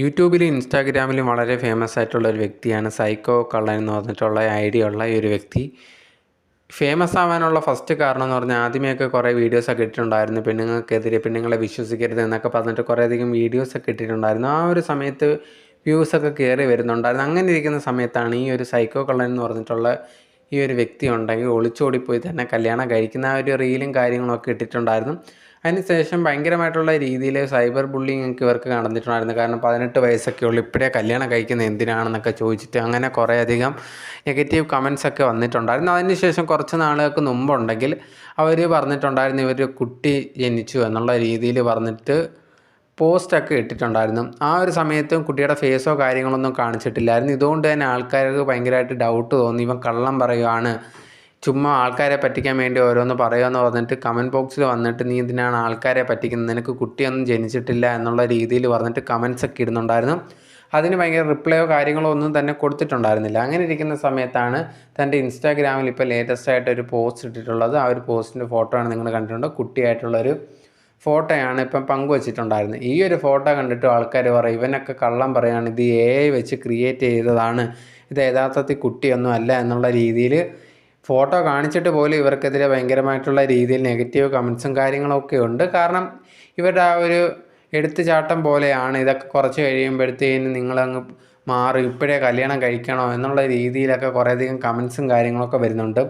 യൂട്യൂബിലും ഇൻസ്റ്റാഗ്രാമിലും വളരെ ഫേമസ് ആയിട്ടുള്ള ഒരു വ്യക്തിയാണ്. സൈക്കോ കള്ളൻ എന്ന് പറഞ്ഞിട്ടുള്ള ഐഡിയ ഉള്ള ഈ ഒരു വ്യക്തി. ഫേമസ് ആവാനുള്ള ഫസ്റ്റ് കാരണം എന്ന് പറഞ്ഞാൽ ആദ്യമേയൊക്കെ കുറേ വീഡിയോസൊക്കെ ഇട്ടിട്ടുണ്ടായിരുന്നു. പെണ്ണുങ്ങൾക്കെതിരെ പെണ്ണുങ്ങളെ വിശ്വസിക്കരുത് എന്നൊക്കെ പറഞ്ഞിട്ട് കുറേയധികം വീഡിയോസൊക്കെ ഇട്ടിട്ടുണ്ടായിരുന്നു. ആ ഒരു സമയത്ത് വ്യൂസൊക്കെ കയറി വരുന്നുണ്ടായിരുന്നു. അങ്ങനെ ഇരിക്കുന്ന സമയത്താണ് ഈ ഒരു സൈക്കോ കള്ളൻ എന്ന് പറഞ്ഞിട്ടുള്ള ഈ ഒരു വ്യക്തി ഉണ്ടെങ്കിൽ ഒളിച്ചോടിപ്പോയി തന്നെ കല്യാണം കഴിക്കുന്ന ആ ഒരു റീലും കാര്യങ്ങളൊക്കെ ഇട്ടിട്ടുണ്ടായിരുന്നു. അതിനുശേഷം ഭയങ്കരമായിട്ടുള്ള രീതിയിൽ സൈബർ ബുള്ളിങ് ഒക്കെ ഇവർക്ക് നടന്നിട്ടുണ്ടായിരുന്നു. കാരണം പതിനെട്ട് വയസ്സൊക്കെ ഉള്ളു. ഇപ്പോഴേ കല്യാണം കഴിക്കുന്നത് എന്തിനാണെന്നൊക്കെ ചോദിച്ചിട്ട് അങ്ങനെ കുറേയധികം നെഗറ്റീവ് കമൻസ് ഒക്കെ വന്നിട്ടുണ്ടായിരുന്നു. അതിനുശേഷം കുറച്ച് നാളുകൾക്ക് മുമ്പുണ്ടെങ്കിൽ അവർ പറഞ്ഞിട്ടുണ്ടായിരുന്നു ഇവർ കുട്ടി ജനിച്ചു എന്നുള്ള രീതിയിൽ പറഞ്ഞിട്ട് പോസ്റ്റൊക്കെ ഇട്ടിട്ടുണ്ടായിരുന്നു. ആ ഒരു സമയത്തും കുട്ടിയുടെ ഫേസോ കാര്യങ്ങളൊന്നും കാണിച്ചിട്ടില്ലായിരുന്നു. ഇതുകൊണ്ട് തന്നെ ആൾക്കാർക്ക് ഭയങ്കരമായിട്ട് ഡൗട്ട് തോന്നി. ഇവൻ കള്ളം പറയുവാണ്. ചുമ്മാ ആൾക്കാരെ പറ്റിക്കാൻ വേണ്ടി ഓരോന്ന് പറയുമെന്ന് പറഞ്ഞിട്ട് കമന്റ് ബോക്സിൽ വന്നിട്ട് നീ ഇതിനാണ് ആൾക്കാരെ പറ്റിക്കുന്നത്? നിനക്ക് കുട്ടിയൊന്നും ജനിച്ചിട്ടില്ല എന്നുള്ള രീതിയിൽ പറഞ്ഞിട്ട് കമൻസ് ഒക്കെ ഇടുന്നുണ്ടായിരുന്നു. അതിന് ഭയങ്കര റിപ്ലൈയോ കാര്യങ്ങളോ ഒന്നും തന്നെ കൊടുത്തിട്ടുണ്ടായിരുന്നില്ല. അങ്ങനെ ഇരിക്കുന്ന സമയത്താണ് തന്റെ ഇൻസ്റ്റാഗ്രാമിൽ ഇപ്പോൾ ലേറ്റസ്റ്റ് ആയിട്ട് ഒരു പോസ്റ്റ് ഇട്ടിട്ടുള്ളത്. ആ ഒരു പോസ്റ്റിന്റെ ഫോട്ടോ ആണ് നിങ്ങൾ കണ്ടിട്ടുണ്ട്? കുട്ടിയായിട്ടുള്ളൊരു ഫോട്ടോയാണ് ഇപ്പം പങ്കുവച്ചിട്ടുണ്ടായിരുന്നത്. ഈ ഒരു ഫോട്ടോ കണ്ടിട്ട് ആൾക്കാർ പറയും ഇവനൊക്കെ കള്ളം പറയുകയാണ് ഇത് എ വെച്ച് ക്രിയേറ്റ് ചെയ്തതാണ്. ഇത് യഥാർത്ഥത്തിൽ കുട്ടിയൊന്നും അല്ല എന്നുള്ള രീതിയിൽ ഫോട്ടോ കാണിച്ചിട്ട് പോലും ഇവർക്കെതിരെ ഭയങ്കരമായിട്ടുള്ള രീതിയിൽ നെഗറ്റീവ് കമൻസും കാര്യങ്ങളൊക്കെ ഉണ്ട്. കാരണം ഇവരുടെ ആ ഒരു എടുത്തുചാട്ടം പോലെയാണ്. ഇതൊക്കെ കുറച്ച് കഴിയുമ്പോഴത്തേന് നിങ്ങളങ്ങ് മാറും. ഇപ്പോഴേ കല്യാണം കഴിക്കണോ എന്നുള്ള രീതിയിലൊക്കെ കുറേയധികം കമൻസും കാര്യങ്ങളൊക്കെ വരുന്നുണ്ട്.